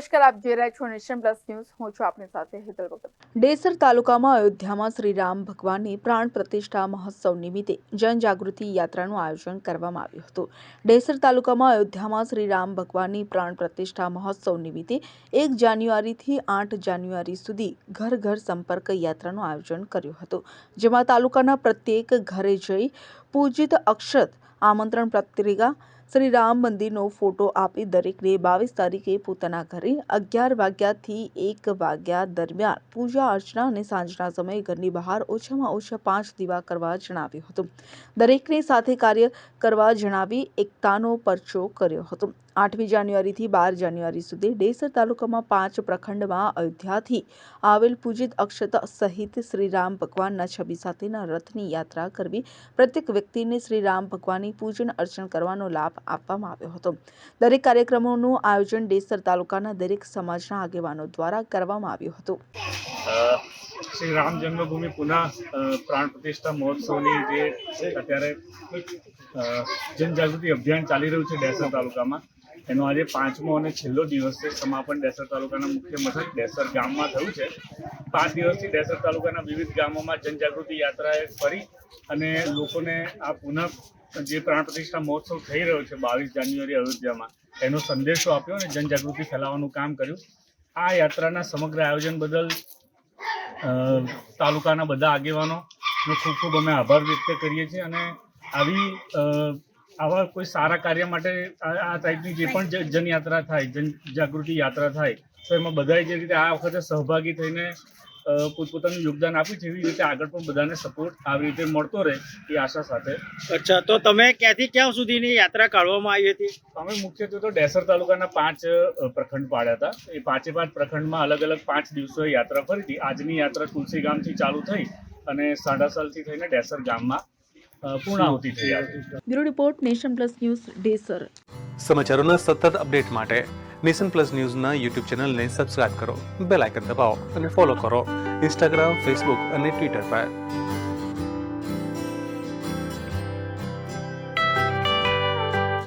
નમસ્કાર, આપ જોઈ રહ્યા છો નેશન પ્લસ ન્યૂઝ. હું છું આપની સાથે હેતલ ભગત. ડેસર તાલુકામાં અયોધ્યામાં શ્રી રામ ભગવાનની પ્રાણ પ્રતિષ્ઠા મહોત્સવ નિમિત્તે જનજાગૃતિ યાત્રાનું આયોજન કરવામાં આવ્યું હતું. ડેસર તાલુકામાં અયોધ્યામાં શ્રી રામ ભગવાનની પ્રાણ પ્રતિષ્ઠા મહોત્સવ નિમિત્તે એક જાન્યુઆરીથી આઠ જાન્યુઆરી સુધી ઘર ઘર સંપર્ક યાત્રાનું આયોજન કર્યું હતું. જેમાં તાલુકાના પ્રત્યેક ઘરે જઈ પૂજિત અક્ષત આમંત્રણ પત્રિકા શ્રી રામ મંદિરનો ફોટો આપી દરેકને બાવીસ તારીખે પોતાના ઘરે અગિયાર વાગ્યાથી એક વાગ્યા દરમિયાન પૂજા અર્ચના અને સાંજના સમયે ઘરની બહાર ઓછામાં ઓછા પાંચ દીવા કરવા જણાવ્યું હતું. દરેકને સાથે કાર્ય કરવા જણાવી એકતાનો પરચો કર્યો હતો. આઠમી જાન્યુઆરીથી બાર જાન્યુઆરી સુધી ડેસર તાલુકામાં પાંચ પ્રખંડમાં અયોધ્યાથી આવેલ પૂજિત અક્ષત સહિત શ્રી રામ ભગવાનના છબી સાથેના રથની યાત્રા કરવી પ્રત્યેક વ્યક્તિને શ્રી રામ ભગવાનની પૂજન અર્ચન કરવાનો લાભ આપવામાં આવ્યો હતો. દરેક કાર્યક્રમોનું આયોજન ડેસર તાલુકાના દરેક સમાજના આગેવાનો દ્વારા કરવામાં આવ્યું હતું. શ્રી રામ જન્મભૂમિ પુનઃ પ્રાણ પ્રતિષ્ઠા મહોત્સવની જે અત્યારે જનજાગૃતિ અભિયાન ચાલી રહ્યું છે ડેસર તાલુકામાં એનો આજે પાંચમો અને છેલ્લો દિવસ છે. સમાપન ડેસર તાલુકાના મુખ્ય મથક ડેસર ગામમાં થયું છે. પાંચ દિવસથી ડેસર તાલુકાના વિવિધ ગામોમાં જનજાગૃતિ યાત્રાએ ફરી અને લોકોને આ પુનઃ જે પ્રાણ પ્રતિષ્ઠા મહોત્સવ થઈ રહ્યો છે બાવીસ જાન્યુઆરી અયોધ્યામાં, એનો સંદેશો આપ્યો અને જનજાગૃતિ ફેલાવવાનું કામ કર્યું. આ યાત્રાના સમગ્ર આયોજન બદલ તાલુકાના બધા આગેવાનોનો ખૂબ ખૂબ અમે આભાર વ્યક્ત કરીએ છીએ અને આવી આવા કોઈ સારા કાર્ય માટે આ ટાઈપની જે પણ જનયાત્રા થાય જન જાગૃતિ યાત્રા થાય તો એમાં બધાએ જે રીતે આ વખતે સહભાગી થઈને પોતપોતાનું યોગદાન આપ્યું છે એવી રીતે આગળ પણ બધાને સપોર્ટ આવી રીતે મળતો રહે એ આશા સાથે. અચ્છા તો તમે ક્યાંથી ક્યાં સુધીની યાત્રા કાઢવામાં આવી હતી? અમે મુખ્યત્વે તો ડેસર તાલુકાના પાંચ પ્રખંડ પાડ્યા હતા. એ પાંચે પાંચ પ્રખંડમાં અલગ અલગ પાંચ દિવસો યાત્રા ફરી હતી. આજની યાત્રા તુલસી ગામથી ચાલુ થઈ અને સાડાસાલથી થઈને ડેસર ગામમાં પૂર્ણાહુતિ થઈ આજે bureau report nation plus news desk. સમાચારોના સતત અપડેટ માટે નેશન પ્લસ ન્યૂઝના યુટ્યુબ ચેનલને સબસ્ક્રાઇબ કરો બેલ આઇકન દબાવો અને ફોલો કરો ઇન્સ્ટાગ્રામ ફેસબુક અને ટ્વિટર પર.